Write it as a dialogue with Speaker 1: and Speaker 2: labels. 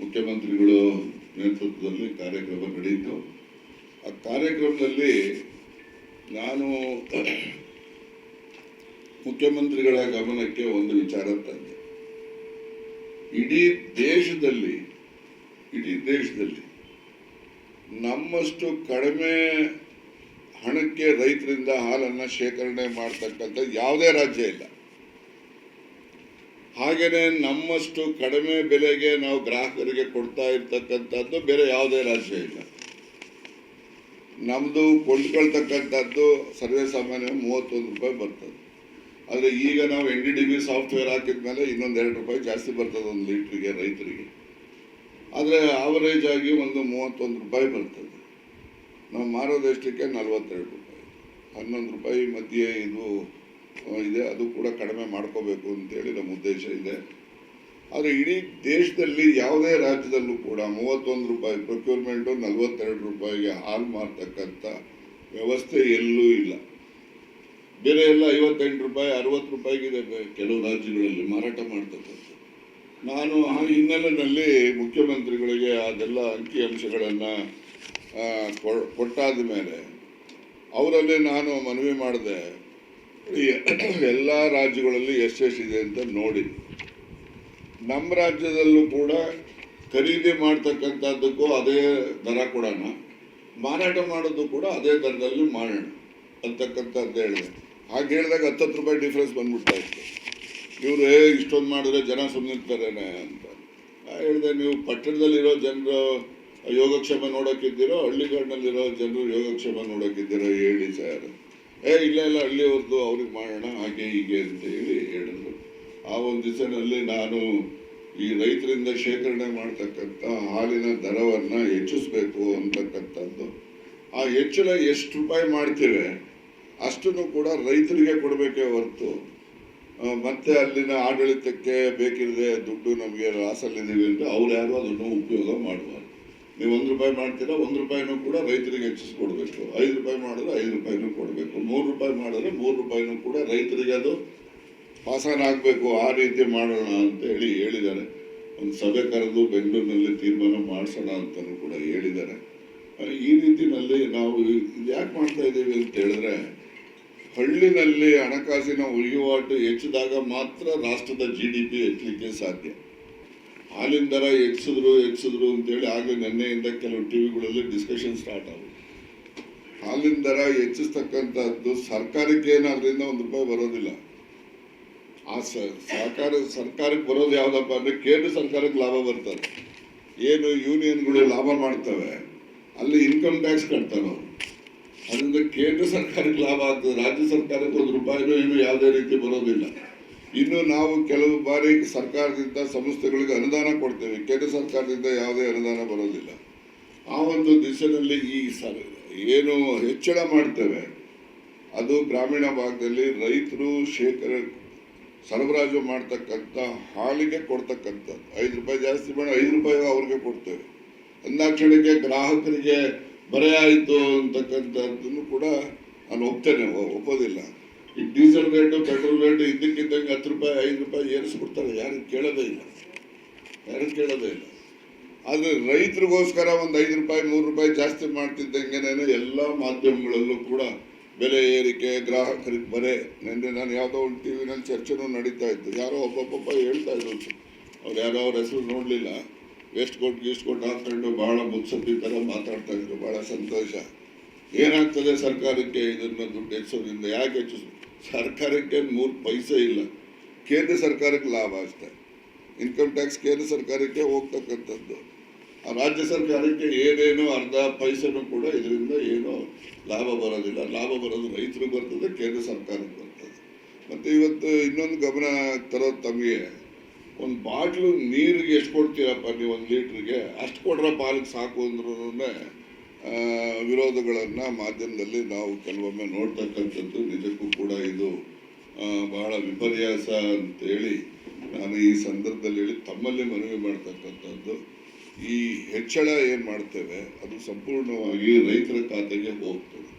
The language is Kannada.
Speaker 1: ಮುಖ್ಯಮಂತ್ರಿಗಳು ನೇತೃತ್ವದಲ್ಲಿ ಕಾರ್ಯಕ್ರಮ ನಡೆಯಿತು. ಆ ಕಾರ್ಯಕ್ರಮದಲ್ಲಿ ನಾನು ಮುಖ್ಯಮಂತ್ರಿಗಳ ಗಮನಕ್ಕೆ ಒಂದು ವಿಚಾರ ತಂದೆ. ಇಡೀ ದೇಶದಲ್ಲಿ ಇಡೀ ದೇಶದಲ್ಲಿ ನಮ್ಮಷ್ಟು ಕಡಿಮೆ ಹಣಕ್ಕೆ ರೈತರಿಂದ ಹಾಲನ್ನು ಶೇಖರಣೆ ಮಾಡ್ತಕ್ಕಂಥ ಯಾವುದೇ ರಾಜ್ಯ ಇಲ್ಲ. ಹಾಗೆಯೇ ನಮ್ಮಷ್ಟು ಕಡಿಮೆ ಬೆಲೆಗೆ ನಾವು ಗ್ರಾಹಕರಿಗೆ ಕೊಡ್ತಾ ಇರ್ತಕ್ಕಂಥದ್ದು ಬೇರೆ ಯಾವುದೇ ರಾಜ್ಯ ಇಲ್ಲ. ನಮ್ಮದು ಕೊಂಡ್ಕೊಳ್ತಕ್ಕಂಥದ್ದು ಸರ್ವೇ ಸಾಮಾನ್ಯ ಮೂವತ್ತೊಂದು ರೂಪಾಯಿ ಬರ್ತದೆ. ಆದರೆ ಈಗ ನಾವು N D D B software ಹಾಕಿದ್ಮೇಲೆ ಇನ್ನೊಂದು ಎರಡು ರೂಪಾಯಿ ಜಾಸ್ತಿ ಬರ್ತದೆ ಒಂದು ಲೀಟ್ರಿಗೆ, ರೈತರಿಗೆ. ಆದರೆ ಆವರೇಜ್ ಆಗಿ ಒಂದು ಮೂವತ್ತೊಂದು ರೂಪಾಯಿ ಬರ್ತದೆ. ನಾವು ಮಾರೋದಷ್ಟಕ್ಕೆ ನಲ್ವತ್ತೆರಡು ರೂಪಾಯಿ. ಹನ್ನೊಂದು ರೂಪಾಯಿ ಮಧ್ಯೆ ಇದು ಇದೆ. ಅದು ಕೂಡ ಕಡಿಮೆ ಮಾಡ್ಕೋಬೇಕು ಅಂತೇಳಿ ನಮ್ಮ ಉದ್ದೇಶ ಇದೆ. ಆದರೆ ಇಡೀ ದೇಶದಲ್ಲಿ ಯಾವುದೇ ರಾಜ್ಯದಲ್ಲೂ ಕೂಡ ಮೂವತ್ತೊಂದು ರೂಪಾಯಿ ಪ್ರೊಕ್ಯೂರ್ಮೆಂಟು ನಲ್ವತ್ತೆರಡು ರೂಪಾಯಿಗೆ ಹಾಲು ಮಾರ್ತಕ್ಕಂಥ ವ್ಯವಸ್ಥೆ ಎಲ್ಲೂ ಇಲ್ಲ. ಬೇರೆ ಎಲ್ಲ ಐವತ್ತೆಂಟು ರೂಪಾಯಿ, ಅರವತ್ತು ರೂಪಾಯಿಗಿದೆ ಕೆಲವು ರಾಜ್ಯಗಳಲ್ಲಿ ಮಾರಾಟ ಮಾಡ್ತಕ್ಕಂಥ ನಾನು ಆ ಹಿನ್ನೆಲೆಯಲ್ಲಿ ಮುಖ್ಯಮಂತ್ರಿಗಳಿಗೆ ಅದೆಲ್ಲ ಅಂಕಿ ಅಂಶಗಳನ್ನು ಕೊಟ್ಟಾದ ಮೇಲೆ ಅವರಲ್ಲಿ ನಾನು ಮನವಿ ಮಾಡಿದೆ. ಎಲ್ಲ ರಾಜ್ಯಗಳಲ್ಲಿ ಎಷ್ಟೆಷ್ಟಿದೆ ಅಂತ ನೋಡಿ. ನಮ್ಮ ರಾಜ್ಯದಲ್ಲೂ ಕೂಡ ಖರೀದಿ ಮಾಡ್ತಕ್ಕಂಥದ್ದಕ್ಕೂ ಅದೇ ದರ ಕೊಡೋಣ ಮಾರಾಟ ಮಾಡೋದು ಕೂಡ ಅದೇ ದರದಲ್ಲಿ ಮಾಡೋಣ ಅಂತಕ್ಕಂಥದ್ದು ಹೇಳಿದೆ. ಹಾಗೆ ಹೇಳಿದಾಗ ಹತ್ತತ್ತು ರೂಪಾಯಿ ಡಿಫ್ರೆನ್ಸ್ ಬಂದ್ಬಿಡ್ತಾ ಇತ್ತು. ಇವರು, ಏ, ಇಷ್ಟೊಂದು ಮಾಡಿದ್ರೆ ಜನ ಸುಮ್ಮನಿರ್ತಾರೇನೆ ಅಂತ. ಹೇಳಿದೆ, ನೀವು ಪಟ್ಟಣದಲ್ಲಿರೋ ಜನರು ಯೋಗಕ್ಷೇಮ ನೋಡೋಕ್ಕಿದ್ದೀರೋ ಹಳ್ಳಿಗಾಡಿನಲ್ಲಿರೋ ಜನರು ಯೋಗಕ್ಷೇಮ ನೋಡೋಕ್ಕಿದ್ದೀರೋ ಹೇಳಿ ಸರ್. ಏ, ಇಲ್ಲ ಇಲ್ಲ ಹಳ್ಳಿಯವ್ರದ್ದು ಅವ್ರಿಗೆ ಮಾಡೋಣ, ಹಾಗೆ ಹೀಗೆ ಅಂತ ಹೇಳಿ ಹೇಳಿದ್ರು. ಆ ಒಂದು ದಿವಸದಲ್ಲಿ ನಾನು ಈ ರೈತರಿಂದ ಶೇಖರಣೆ ಮಾಡ್ತಕ್ಕಂಥ ಹಾಲಿನ ದರವನ್ನು ಹೆಚ್ಚಿಸ್ಬೇಕು ಅಂತಕ್ಕಂಥದ್ದು. ಆ ಹೆಚ್ಚಳ ಎಷ್ಟು ರೂಪಾಯಿ ಮಾಡ್ತೇವೆ, ಅಷ್ಟನ್ನು ಕೂಡ ರೈತರಿಗೆ ಕೊಡಬೇಕೇ ಹೊರತು. ಮತ್ತೆ ಅಲ್ಲಿನ ಆಡಳಿತಕ್ಕೆ ಬೇಕಿರದೆ ದುಡ್ಡು ನಮಗೆ ಲಾಸಲ್ಲಿದ್ದೀವಿ ಅಂತ ಅವ್ರು ಯಾರು ಅದನ್ನು ಉಪಯೋಗ ಮಾಡಬಾರ್ದು ನೀವು ಒಂದು ರೂಪಾಯಿ ಮಾಡ್ತೀರಾ, ಒಂದು ರೂಪಾಯಿನೂ ಕೂಡ ರೈತರಿಗೆ ಹೆಚ್ಚಿಸ್ಕೊಡ್ಬೇಕು. ಐದು ರೂಪಾಯಿ ಮಾಡಿದ್ರೆ ಐದು ರೂಪಾಯಿನೂ ಕೊಡಬೇಕು. ಮೂರು ರೂಪಾಯಿ ಮಾಡಿದ್ರೆ ಮೂರು ರೂಪಾಯಿನೂ ಕೂಡ ರೈತರಿಗೆ ಅದು ಪಾಸಾನ ಆಗಬೇಕು, ಆ ರೀತಿ ಮಾಡೋಣ ಅಂತ ಹೇಳಿ ಹೇಳಿದ್ದಾರೆ. ಒಂದು ಸಭೆ ಕರೆದು ಬೆಂಗಳೂರಿನಲ್ಲಿ ತೀರ್ಮಾನ ಮಾಡಿಸೋಣ ಅಂತಲೂ ಕೂಡ ಹೇಳಿದ್ದಾರೆ. ಈ ರೀತಿಯಲ್ಲಿ ನಾವು ಇದು ಯಾಕೆ ಮಾಡ್ತಾ ಇದ್ದೀವಿ ಅಂತ ಹೇಳಿದ್ರೆ, ಹಳ್ಳಿನಲ್ಲಿ ಹಣಕಾಸಿನ ವಹಿವಾಟು ಹೆಚ್ಚಿದಾಗ ಮಾತ್ರ ರಾಷ್ಟ್ರದ ಜಿ ಡಿ ಪಿ ಹೆಚ್ಚಲಿಕ್ಕೆ ಸಾಧ್ಯ. ಹಾಲಿನ ದರ ಹೆಚ್ಚಿದ್ರು ಹೆಚ್ಚಿದ್ರು ಅಂತೇಳಿ ಆಗ ನಿನ್ನೆಯಿಂದ ಕೆಲವು ಟಿ ವಿಗಳಲ್ಲಿ ಡಿಸ್ಕಷನ್ ಸ್ಟಾರ್ಟ್ ಆಗುತ್ತೆ ಹಾಲಿನ ದರ ಹೆಚ್ಚಿಸ್ತಕ್ಕಂಥದ್ದು ಸರ್ಕಾರಕ್ಕೆ ಏನು ಅದರಿಂದ ಒಂದು ರೂಪಾಯಿ ಬರೋದಿಲ್ಲ. ಆ ಸಹಕಾರ ಸರ್ಕಾರಕ್ಕೆ ಬರೋದು ಯಾವುದಪ್ಪ ಅಂದರೆ ಕೇಂದ್ರ ಸರ್ಕಾರಕ್ಕೆ ಲಾಭ ಬರ್ತದೆ. ಏನು ಯೂನಿಯನ್ಗಳು ಲಾಭ ಮಾಡ್ತವೆ, ಅಲ್ಲಿ ಇನ್ಕಮ್ ಟ್ಯಾಕ್ಸ್ ಕಟ್ತಾರೆ ಅದರಿಂದ ಕೇಂದ್ರ ಸರ್ಕಾರಕ್ಕೆ ಲಾಭ ಆಗ್ತದೆ, ರಾಜ್ಯ ಸರ್ಕಾರಕ್ಕೆ ಒಂದು ರೂಪಾಯಿನೂ ಏನು ಯಾವುದೇ ರೀತಿ ಬರೋದಿಲ್ಲ. ಇನ್ನು ನಾವು ಕೆಲವು ಬಾರಿ ಸರ್ಕಾರದಿಂದ ಸಂಸ್ಥೆಗಳಿಗೆ ಅನುದಾನ ಕೊಡ್ತೇವೆ. ಕೇಂದ್ರ ಸರ್ಕಾರದಿಂದ ಯಾವುದೇ ಅನುದಾನ ಬರೋದಿಲ್ಲ. ಆ ಒಂದು ದಿಶೆಯಲ್ಲಿ ಈ ಸರ್ ಏನು ಹೆಚ್ಚಳ ಮಾಡ್ತೇವೆ, ಅದು ಗ್ರಾಮೀಣ ಭಾಗದಲ್ಲಿ ರೈತರು ಶೇಖರ ಸರಬರಾಜು ಮಾಡ್ತಕ್ಕಂಥ ಹಾಲಿಗೆ ಕೊಡ್ತಕ್ಕಂಥದ್ದು. ಐದು ರೂಪಾಯಿ ಜಾಸ್ತಿ ಮಾಡಿ ಐದು ರೂಪಾಯಿ ಅವ್ರಿಗೆ ಕೊಡ್ತೇವೆ. ಅಂದಾಕ್ಷಣಕ್ಕೆ ಗ್ರಾಹಕರಿಗೆ ಬರೆಯಾಯಿತು ಆಯಿತು ಅಂತಕ್ಕಂಥದ್ದನ್ನು ಕೂಡ ನಾನು ಒಪ್ತೇನೆ ಒಪ್ಪೋದಿಲ್ಲ. ಈ ಡೀಸೆಲ್ ರೇಟು, ಪೆಟ್ರೋಲ್ ರೇಟು ಇದ್ದಕ್ಕಿದ್ದಂಗೆ ಹತ್ತು ರೂಪಾಯಿ, ಐದು ರೂಪಾಯಿ ಏರಿಸ್ಬಿಡ್ತಾರೆ. ಯಾರು ಕೇಳೋದೇ ಇಲ್ಲ. ಯಾರು ಕೇಳೋದೇ ಇಲ್ಲ. ಆದರೆ ರೈತರಿಗೋಸ್ಕರ ಒಂದು ಐದು ರೂಪಾಯಿ, ಮೂರು ರೂಪಾಯಿ ಜಾಸ್ತಿ ಮಾಡ್ತಿದ್ದಂಗೆನೇ ಎಲ್ಲ ಮಾಧ್ಯಮಗಳಲ್ಲೂ ಕೂಡ ಬೆಲೆ ಏರಿಕೆ, ಗ್ರಾಹಕರಿಗೆ ಬರೆ. ನಿನ್ನೆ ನಾನು ಯಾವುದೋ ಒಂದು ಟಿ ವಿನಲ್ಲಿ ಚರ್ಚೆನೂ ನಡೀತಾ ಇತ್ತು. ಯಾರೋ ಒಬ್ಬೊಬ್ಬ ಹೇಳ್ತಾ ಇದ್ರು. ಅವ್ರು ಯಾರೋ ಅವ್ರ ಹೆಸರು ನೋಡಲಿಲ್ಲ. ವೇಸ್ಟ್ ಕೊಟ್ಟು ಗೀಸ್ಟ್ ಕೊಟ್ಟು ಹಾಕೊಂಡು ಬಹಳ ಈ ಥರ ಮಾತಾಡ್ತಾ ಇದ್ರು. ಭಾಳ ಸಂತೋಷ. ಏನಾಗ್ತದೆ ಸರ್ಕಾರಕ್ಕೆ ಇದನ್ನು ದುಡ್ಡು ಹೆಚ್ಚೋದ್ರಿಂದ ಯಾಕೆ ಹೆಚ್ಚಿಸ್ ಸರ್ಕಾರಕ್ಕೆ ಮೂರು ಪೈಸೆ ಇಲ್ಲ. ಕೇಂದ್ರ ಸರ್ಕಾರಕ್ಕೆ ಲಾಭ ಅಷ್ಟೇ. ಇನ್ಕಮ್ ಟ್ಯಾಕ್ಸ್ ಕೇಂದ್ರ ಸರ್ಕಾರಕ್ಕೆ ಹೋಗ್ತಕ್ಕಂಥದ್ದು. ರಾಜ್ಯ ಸರ್ಕಾರಕ್ಕೆ ಏನೇನು ಅರ್ಧ ಪೈಸೆನೂ ಕೂಡ ಇದರಿಂದ ಏನೂ ಲಾಭ ಬರೋದಿಲ್ಲ. ಲಾಭ ಬರೋದು ರೈತರಿಗೆ ಬರ್ತದೆ, ಕೇಂದ್ರ ಸರ್ಕಾರಕ್ಕೆ ಬರ್ತದೆ. ಮತ್ತು ಇವತ್ತು ಇನ್ನೊಂದು ಗಮನ ತರೋದು ತಮಗೆ ಒಂದು ಬಾಟ್ಲು ನೀರಿಗೆ ಎಷ್ಟು ಕೊಡ್ತೀರಪ್ಪ ನೀವು ಒಂದು ಲೀಟ್ರಿಗೆ? ಅಷ್ಟು ಕೊಡ್ರ ಪಾಲಿಗೆ ಸಾಕು ಅಂದ್ರೂ ವಿರೋಧಗಳನ್ನು ಮಾಧ್ಯಮದಲ್ಲಿ ನಾವು ಕೆಲವೊಮ್ಮೆ ನೋಡ್ತಕ್ಕಂಥದ್ದು ನಿಜಕ್ಕೂ ಕೂಡ ಇದು ಬಹಳ ವಿಪರ್ಯಾಸ ಅಂತೇಳಿ ನಾನು ಈ ಸಂದರ್ಭದಲ್ಲಿ ಹೇಳಿ ತಮ್ಮಲ್ಲಿ ಮನವಿ ಮಾಡ್ತಕ್ಕಂಥದ್ದು. ಈ ಹೆಚ್ಚಳ ಏನು ಮಾಡ್ತೇವೆ, ಅದು ಸಂಪೂರ್ಣವಾಗಿ ರೈತರ ಖಾತೆಗೆ ಹೋಗ್ತದೆ.